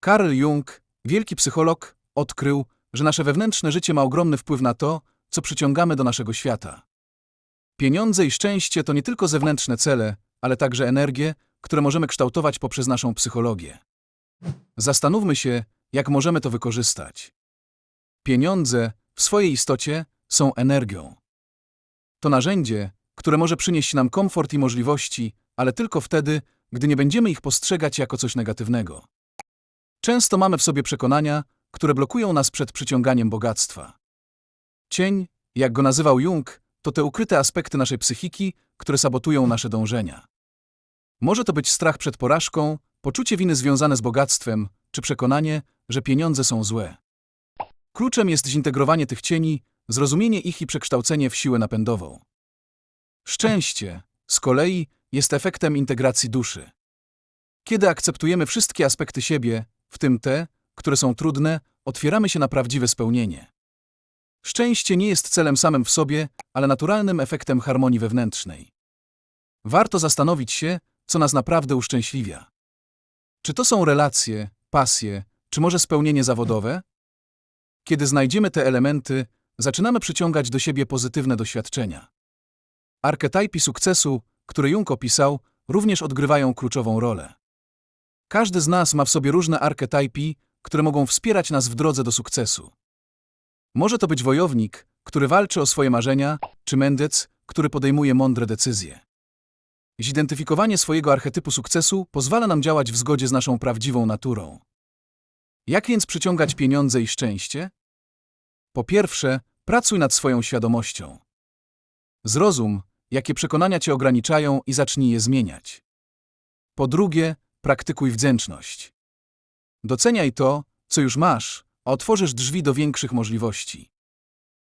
Karl Jung, wielki psycholog, odkrył, że nasze wewnętrzne życie ma ogromny wpływ na to, co przyciągamy do naszego świata. Pieniądze i szczęście to nie tylko zewnętrzne cele, ale także energie, które możemy kształtować poprzez naszą psychologię. Zastanówmy się, jak możemy to wykorzystać. Pieniądze w swojej istocie są energią. To narzędzie, które może przynieść nam komfort i możliwości, ale tylko wtedy, gdy nie będziemy ich postrzegać jako coś negatywnego. Często mamy w sobie przekonania, które blokują nas przed przyciąganiem bogactwa. Cień, jak go nazywał Jung, to te ukryte aspekty naszej psychiki, które sabotują nasze dążenia. Może to być strach przed porażką, poczucie winy związane z bogactwem, czy przekonanie, że pieniądze są złe. Kluczem jest zintegrowanie tych cieni, zrozumienie ich i przekształcenie w siłę napędową. Szczęście, z kolei, jest efektem integracji duszy. Kiedy akceptujemy wszystkie aspekty siebie, w tym te, które są trudne, otwieramy się na prawdziwe spełnienie. Szczęście nie jest celem samym w sobie, ale naturalnym efektem harmonii wewnętrznej. Warto zastanowić się, co nas naprawdę uszczęśliwia. Czy to są relacje, pasje, czy może spełnienie zawodowe? Kiedy znajdziemy te elementy, zaczynamy przyciągać do siebie pozytywne doświadczenia. Archetypy sukcesu, które Jung opisał, również odgrywają kluczową rolę. Każdy z nas ma w sobie różne archetypy, które mogą wspierać nas w drodze do sukcesu. Może to być wojownik, który walczy o swoje marzenia, czy mędrec, który podejmuje mądre decyzje. Zidentyfikowanie swojego archetypu sukcesu pozwala nam działać w zgodzie z naszą prawdziwą naturą. Jak więc przyciągać pieniądze i szczęście? Po pierwsze, pracuj nad swoją świadomością. Zrozum, jakie przekonania cię ograniczają i zacznij je zmieniać. Po drugie, praktykuj wdzięczność. Doceniaj to, co już masz, a otworzysz drzwi do większych możliwości.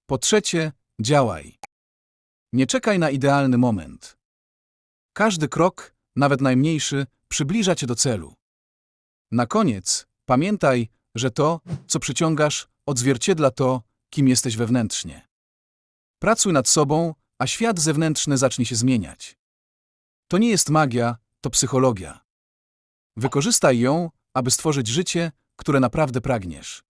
Po trzecie, działaj. Nie czekaj na idealny moment. Każdy krok, nawet najmniejszy, przybliża cię do celu. Na koniec, pamiętaj, że to, co przyciągasz, odzwierciedla to, kim jesteś wewnętrznie. Pracuj nad sobą, a świat zewnętrzny zacznie się zmieniać. To nie jest magia, to psychologia. Wykorzystaj ją, aby stworzyć życie, które naprawdę pragniesz.